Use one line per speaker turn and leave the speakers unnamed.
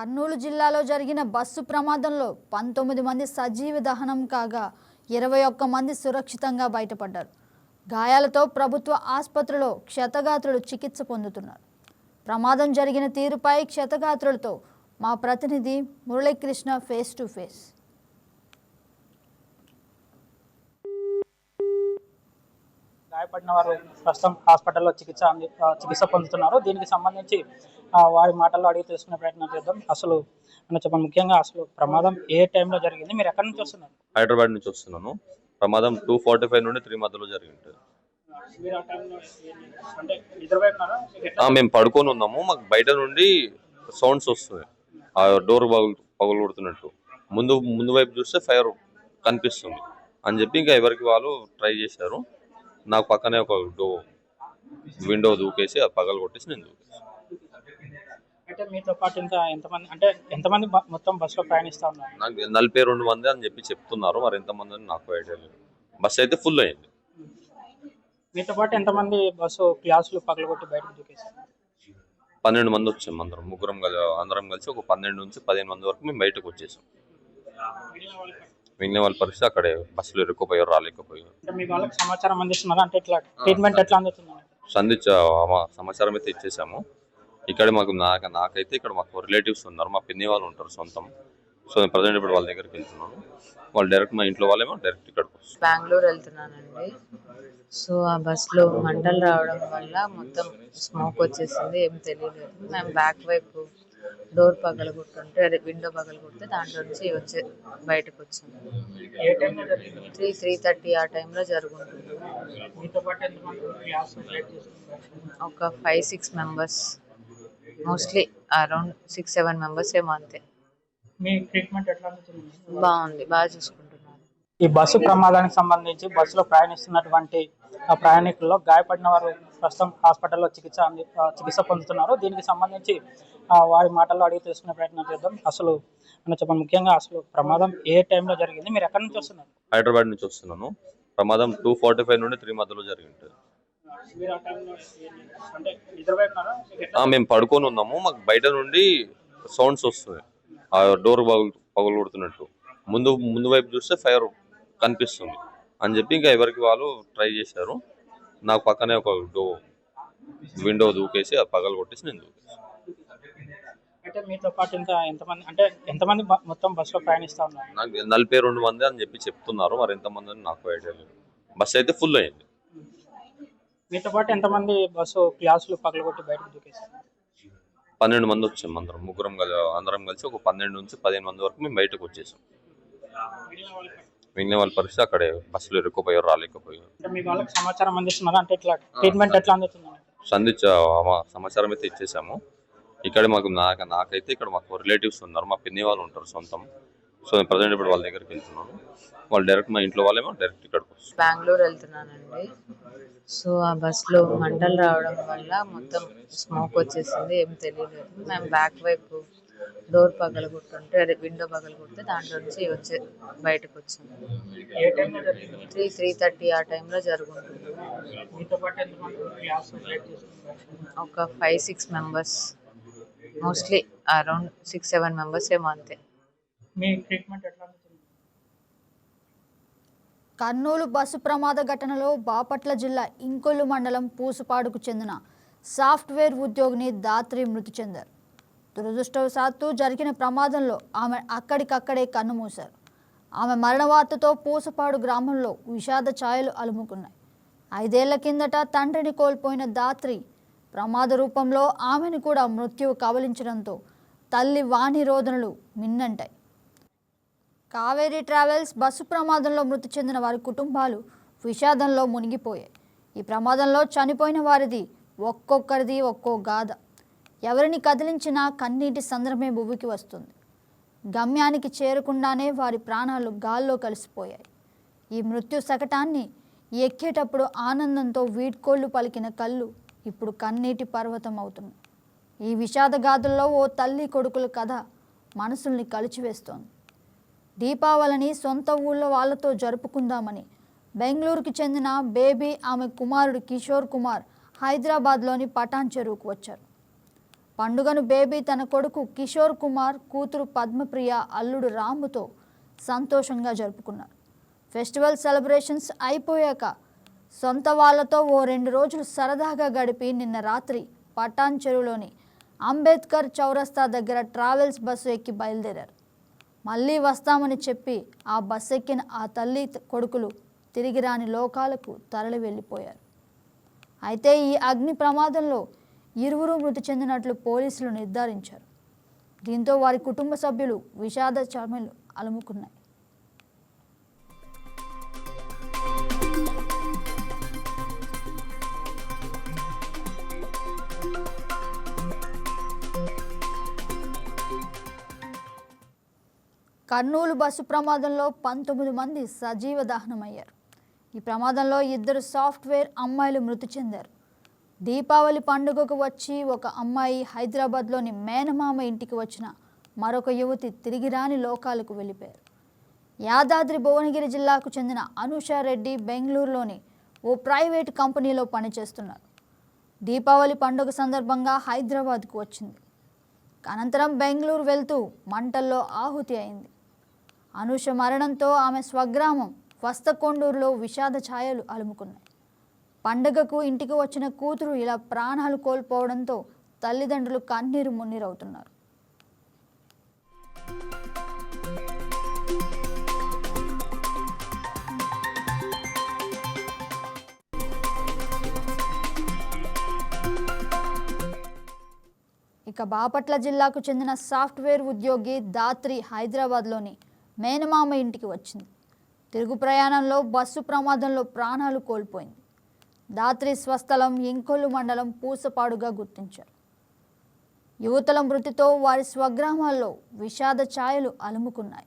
కర్నూలు జిల్లాలో జరిగిన బస్సు ప్రమాదంలో పంతొమ్మిది మంది సజీవ దహనం కాగా ఇరవై ఒక్క మంది సురక్షితంగా బయటపడ్డారు. గాయాలతో ప్రభుత్వ ఆసుపత్రిలో క్షతగాత్రులు చికిత్స పొందుతున్నారు. ప్రమాదం జరిగిన తీరుపై క్షతగాత్రులతో మా ప్రతినిధి మురళీకృష్ణ ఫేస్ టు ఫేస్
గాయపడిన వారు ప్రస్తుతం హాస్పిటల్లో చికిత్స చికిత్స పొందుతున్నారు. దీనికి సంబంధించి వారి మాటల్లో అడిగి తెలుసుకునే ప్రయత్నం చేద్దాం. అసలు చెప్పండి ముఖ్యంగా అసలు ప్రమాదం ఏ టైంలో జరిగింది? మీరు ఎక్కడి నుంచి వస్తున్నారు?
హైదరాబాద్ నుంచి వస్తున్నాను. ప్రమాదం టూ ఫార్టీ ఫైవ్ నుండి త్రీ మధ్యలో జరిగి ఉంటుంది
మీరు ఆ టైంలో అంటే ఎదురువైపున్నారా
ఆ, మేము పడుకొని ఉన్నాము. మాకు బయట నుండి సౌండ్స్ వస్తున్నాయి. ఆ డోర్ పగులు పగులు కొడుతున్నట్టు. ముందు ముందు వైపు చూస్తే ఫైర్ కనిపిస్తుంది అని చెప్పి ఇంకా ఎవరికి వాళ్ళు ట్రై చేశారు. నాకు పక్కనే ఒక డో విండో దూకేసి అది పగలు కొట్టేసి నేను దూకేసి
అంటే మీతో పాటు ఇంకా ఎంతమంది అంటే ఎంతమంది బ- మొత్తం బస్సులో ప్రయాణిస్తా ఉన్నారు?
నాకు నలభై రెండు మంది అని చెప్పి చెప్తున్నారు మరి ఎంతమంది అని నాకు ఐడియా లేదు. బస్ అయితే ఫుల్ అయింది.
మీతో పాటు ఎంతమంది బస్సు గ్లాసులు పగలగొట్టి బయటకు దూకేశారు?
పన్నెండు మంది వచ్చాం అందరం ముగ్గురం కలి అందరం కలిసి ఒక పన్నెండు నుంచి పదిహేను మంది వరకు మేము బయటకు వచ్చేసాం. మిగిలిన వాళ్ళ పరిస్థితి అక్కడే బస్సులో ఇరుక్కుపోయారు రాలేకపోయారు
అంటే మీ వాళ్ళకి సమాచారం అందిస్తున్నారు? అంటే ఇట్లా ట్రీట్మెంట్ ఎట్లా అందుతుంది?
సంధించ సమాచారం అయితే ఇచ్చేసాము. ఇక్కడ మాకు నాకు నాకైతే ఇక్కడ మాకు రిలేటివ్స్ ఉన్నారు. మా పిన్ని వాళ్ళు ఉంటారు సొంతం. సో నేను ప్రజెంట్ ఇప్పుడు వాళ్ళ దగ్గరికి వెళ్తున్నాను. వాళ్ళు డైరెక్ట్ మా ఇంట్లో వాళ్ళేమో డైరెక్ట్ ఇక్కడికి వస్తారు.
బెంగళూరు వెళ్తున్నానండి. సో ఆ బస్సులో మంటలు రావడం వల్ల మొత్తం స్మోక్ వచ్చేసింది ఏం తెలియలేదు. మేము బ్యాక్ వైపు డోర్ పగల కొట్టుంటే అదే విండో పగల కొడితే దాంట్లో నుంచి వచ్చే బయటకు వచ్చాము. త్రీ త్రీ థర్టీ ఆ టైంలో జరుగుతుంది ఒక five six members mostly around six seven members ఏమో అంతే.
మీ ట్రీట్మెంట్ ఎట్లా అందుతుంది
బాగుంది. బాగా చూసుకుంటున్నాను
ఈ బస్సు ప్రమాదానికి సంబంధించి బస్సులో ప్రయాణిస్తున్నటువంటి ఆ ప్రయాణికుల్లో గాయపడిన వారు ప్రస్తుతం హాస్పిటల్లో చికిత్స అంది చికిత్స పొందుతున్నారు. దీనికి సంబంధించి వారి మాటల్లో అడిగి తెలుసుకునే ప్రయత్నం చేద్దాం. అసలు అన్న చెప్పండి ముఖ్యంగా అసలు ప్రమాదం ఏ టైంలో జరిగింది? మీరు ఎక్కడి నుంచి వస్తున్నారు?
హైదరాబాద్ నుంచి వస్తున్నాను. ప్రమాదం టూ ఫార్టీ ఫైవ్ నుండి త్రీ మధ్యలో జరిగి ఉంటుంది
మీరు ఆ టైంలో అంటే ఎదురువైపున్నారా
ఆ, మేము పడుకొని ఉన్నాము. మాకు బయట నుండి సౌండ్స్ వస్తున్నాయి. ఆ డోర్ పగులు పగులు కొడుతున్నట్టు ముందు ముందు వైపు చూస్తే ఫైర్ కనిపిస్తుంది. అని చెప్పి ఇంకా ఎవరికి వాళ్ళు ట్రై చేశారు. నాకు పక్కనే ఒక డో విండో దూకేసి అది పగలు కొట్టేసి నేను దూకేసి
అయితే మీతో పాటు ఇంకా ఎంతమంది అంటే ఎంతమంది మొత్తం బస్సులో ప్రయాణిస్తా ఉన్నారు?
నాకు నలభై రెండు మంది అని చెప్పి చెప్తున్నారు. మరి ఎంతమంది అని నాకు ఐడియా లేదు. బస్ అయితే ఫుల్ అయింది.
మీతో పాటు ఎంతమంది బస్సు గ్లాసులు పగలగొట్టి బయటకు దూకేశారు?
పన్నెండు మంది వచ్చాం అందరం ముగ్గురం కలి అందరం కలిసి ఒక పన్నెండు నుంచి పదిహేను మంది వరకు మేము బయటకు వచ్చేసాం. మిగిలిన వాళ్ళ పరిస్థితి అక్కడే బస్సులో ఇరుక్కుపోయారు రాలేకపోయారు.
అంటే మీ వాళ్ళకి సమాచారం అందిస్తున్నారు? అంటే ఇట్లా ట్రీట్మెంట్ ఎట్లా అందుతుంది?
సంధించ సమాచారం అయితే ఇచ్చేసాము. ఇక్కడ మాకు నాకు నాకైతే ఇక్కడ మాకు రిలేటివ్స్ ఉన్నారు మా పిన్ని వాళ్ళు ఉంటారు సొంతం. సో నేను ప్రజెంట్ ఇప్పుడు వాళ్ళ దగ్గరికి వెళ్తున్నాను. వాళ్ళు డైరెక్ట్ మా ఇంట్లో వాళ్ళేమో డైరెక్ట్ ఇక్కడికి వస్తారు.
బెంగళూరు వెళ్తున్నానండి. సో ఆ బస్సులో మంటలు రావడం వల్ల మొత్తం స్మోక్ వచ్చేసింది ఏం తెలియలేదు. మేము బ్యాక్ వైపు డోర్ పగలగొట్టుంటే అదే విండో పగలగొడితే దాంట్లో నుంచి వచ్చే బయటకు వచ్చాము
జరిగింది?
త్రీ త్రీ థర్టీ ఆ టైంలో జరుగుతుంది. ఒక five six members mostly around six seven members ఏమో అంతే.
మీ ట్రీట్మెంట్ ఎట్లా అందుతుంది
కర్నూలు బస్సు ప్రమాద ఘటనలో బాపట్ల జిల్లా ఇంకొల్లు మండలం పూసుపాడుకు చెందిన సాఫ్ట్వేర్ ఉద్యోగిని దాత్రి మృతి చెందారు. దురదృష్టవశాత్తు జరిగిన ప్రమాదంలో ఆమె అక్కడికక్కడే కన్నుమూశారు ఆమె మరణ వార్తతో పూసపాడు గ్రామంలో విషాద ఛాయలు అలుముకున్నాయి. ఐదేళ్ళ కిందట తండ్రిని కోల్పోయిన దాత్రి ప్రమాద రూపంలో ఆమెను కూడా మృత్యువు కబలించడంతో తల్లి వాణి రోదనలు మిన్నంటాయి. కావేరీ ట్రావెల్స్ బస్సు ప్రమాదంలో మృతి చెందిన వారి కుటుంబాలు విషాదంలో మునిగిపోయాయి. ఈ ప్రమాదంలో చనిపోయిన వారిది ఒక్కొక్కరిది ఒక్కో గాథ. ఎవరిని కదిలించినా కన్నీటి సందర్భమే భూమికి వస్తుంది. గమ్యానికి చేరకుండానే వారి ప్రాణాలు గాల్లో కలిసిపోయాయి. ఈ మృత్యు శకటాన్ని ఎక్కేటప్పుడు ఆనందంతో వీడ్కోళ్ళు పలికిన కళ్ళు ఇప్పుడు కన్నీటి పర్వతం అవుతుంది ఈ విషాద గాథల్లో ఓ తల్లి కొడుకుల కథ మనసుల్ని కలిచివేస్తోంది. దీపావళిని సొంత ఊళ్ళో వాళ్ళతో జరుపుకుందామని. బెంగళూరుకి చెందిన బేబీ ఆమె కుమారుడు కిషోర్ కుమార్ హైదరాబాద్లోని పటాన్ చెరువుకు వచ్చారు. పండుగను బేబీ తన కొడుకు కిషోర్ కుమార్ కూతురు పద్మప్రియ అల్లుడు రాముతో సంతోషంగా జరుపుకున్నారు. ఫెస్టివల్ సెలబ్రేషన్స్ అయిపోయాక సొంత వాళ్ళతో ఓ రెండు రోజులు సరదాగా గడిపి నిన్న రాత్రి పటాన్ చెరువులోని అంబేద్కర్ చౌరస్తా దగ్గర ట్రావెల్స్ బస్సు ఎక్కి బయలుదేరారు. మళ్ళీ వస్తామని చెప్పి ఆ బస్సు ఎక్కిన ఆ తల్లి కొడుకులు తిరిగి రాని లోకాలకు తరలి వెళ్ళిపోయారు అయితే ఈ అగ్ని ప్రమాదంలో ఇరువురు మృతి చెందినట్లు పోలీసులు నిర్ధారించారు. దీంతో వారి కుటుంబ సభ్యులు విషాద చర్మలు అలుముకున్నాయి. కర్నూలు బస్సు ప్రమాదంలో పంతొమ్మిది మంది సజీవ దహనమయ్యారు. ఈ ప్రమాదంలో ఇద్దరు సాఫ్ట్వేర్ అమ్మాయిలు మృతి చెందారు. దీపావళి పండుగకు వచ్చి ఒక అమ్మాయి హైదరాబాద్లోని మేనమామ ఇంటికి వచ్చిన మరొక యువతి తిరిగి రాని లోకాలకు వెళ్ళిపోయారు. యాదాద్రి భువనగిరి జిల్లాకు చెందిన అనుషారెడ్డి బెంగళూరులోని ఓ ప్రైవేట్ కంపెనీలో పనిచేస్తున్నారు. దీపావళి పండుగ సందర్భంగా హైదరాబాద్కు వచ్చింది. అనంతరం బెంగళూరు వెళ్తూ మంటల్లో ఆహుతి అయింది. అనుష మరణంతో ఆమె స్వగ్రామం వస్తకొండూరులో విషాద ఛాయలు అలుముకున్నాయి. పండగకు ఇంటికి వచ్చిన కూతురు ఇలా ప్రాణాలు కోల్పోవడంతో తల్లిదండ్రులు కన్నీరు మున్నీరవుతున్నారు. ఇక బాపట్ల జిల్లాకు చెందిన సాఫ్ట్వేర్ ఉద్యోగి దాత్రి హైదరాబాద్లోని మేనమామ ఇంటికి వచ్చింది. తిరుగు ప్రయాణంలో బస్సు ప్రమాదంలో ప్రాణాలు కోల్పోయింది. దాత్రి స్వస్థలం ఇంకొల్లు మండలం పూసపాడుగా గుర్తించారు. యువతల మృతితో వారి స్వగ్రామాల్లో విషాద ఛాయలు అలుముకున్నాయి.